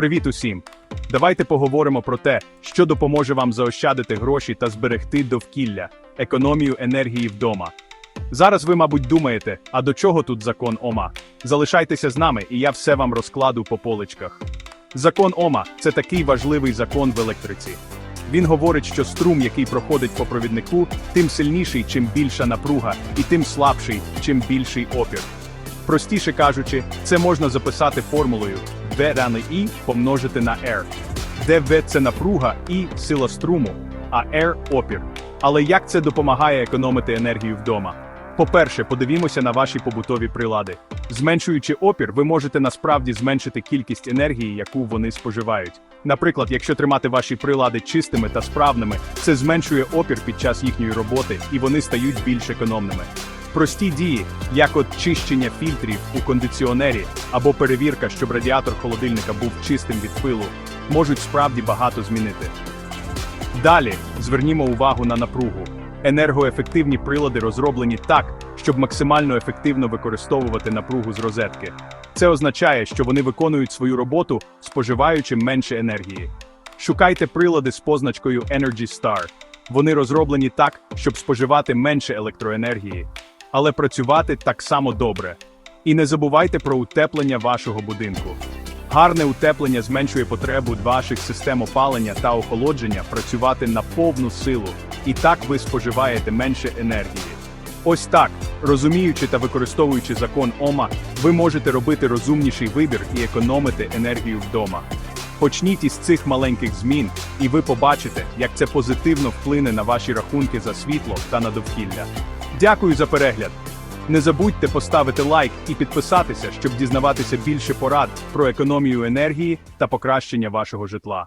Привіт усім! Давайте поговоримо про те, що допоможе вам заощадити гроші та зберегти довкілля, економію енергії вдома. Зараз ви, мабуть, думаєте, а до чого тут закон Ома? Залишайтеся з нами, і я все вам розкладу по поличках. Закон Ома це такий важливий закон в електриці. Він говорить, що струм, який проходить по провіднику, тим сильніший, чим більша напруга, і тим слабший, чим більший опір. Простіше кажучи, це можна записати формулою V равне I помножити на R, де V – це напруга і сила струму, а R – опір. Але як це допомагає економити енергію вдома? По-перше, подивімося на ваші побутові прилади. Зменшуючи опір, ви можете насправді зменшити кількість енергії, яку вони споживають. Наприклад, якщо тримати ваші прилади чистими та справними, це зменшує опір під час їхньої роботи, і вони стають більш економними. Прості дії, як от чищення фільтрів у кондиціонері або перевірка, щоб радіатор холодильника був чистим від пилу, можуть справді багато змінити. Далі звернімо увагу на напругу. Енергоефективні прилади розроблені так, щоб максимально ефективно використовувати напругу з розетки. Це означає, що вони виконують свою роботу, споживаючи менше енергії. Шукайте прилади з позначкою Energy Star. Вони розроблені так, щоб споживати менше електроенергії, але працювати так само добре. І не забувайте про утеплення вашого будинку. Гарне утеплення зменшує потребу ваших систем опалення та охолодження працювати на повну силу, і так ви споживаєте менше енергії. Ось так, розуміючи та використовуючи закон Ома, ви можете робити розумніший вибір і економити енергію вдома. Почніть із цих маленьких змін, і ви побачите, як це позитивно вплине на ваші рахунки за світло та на довкілля. Дякую за перегляд! Не забудьте поставити лайк і підписатися, щоб дізнаватися більше порад про економію енергії та покращення вашого житла.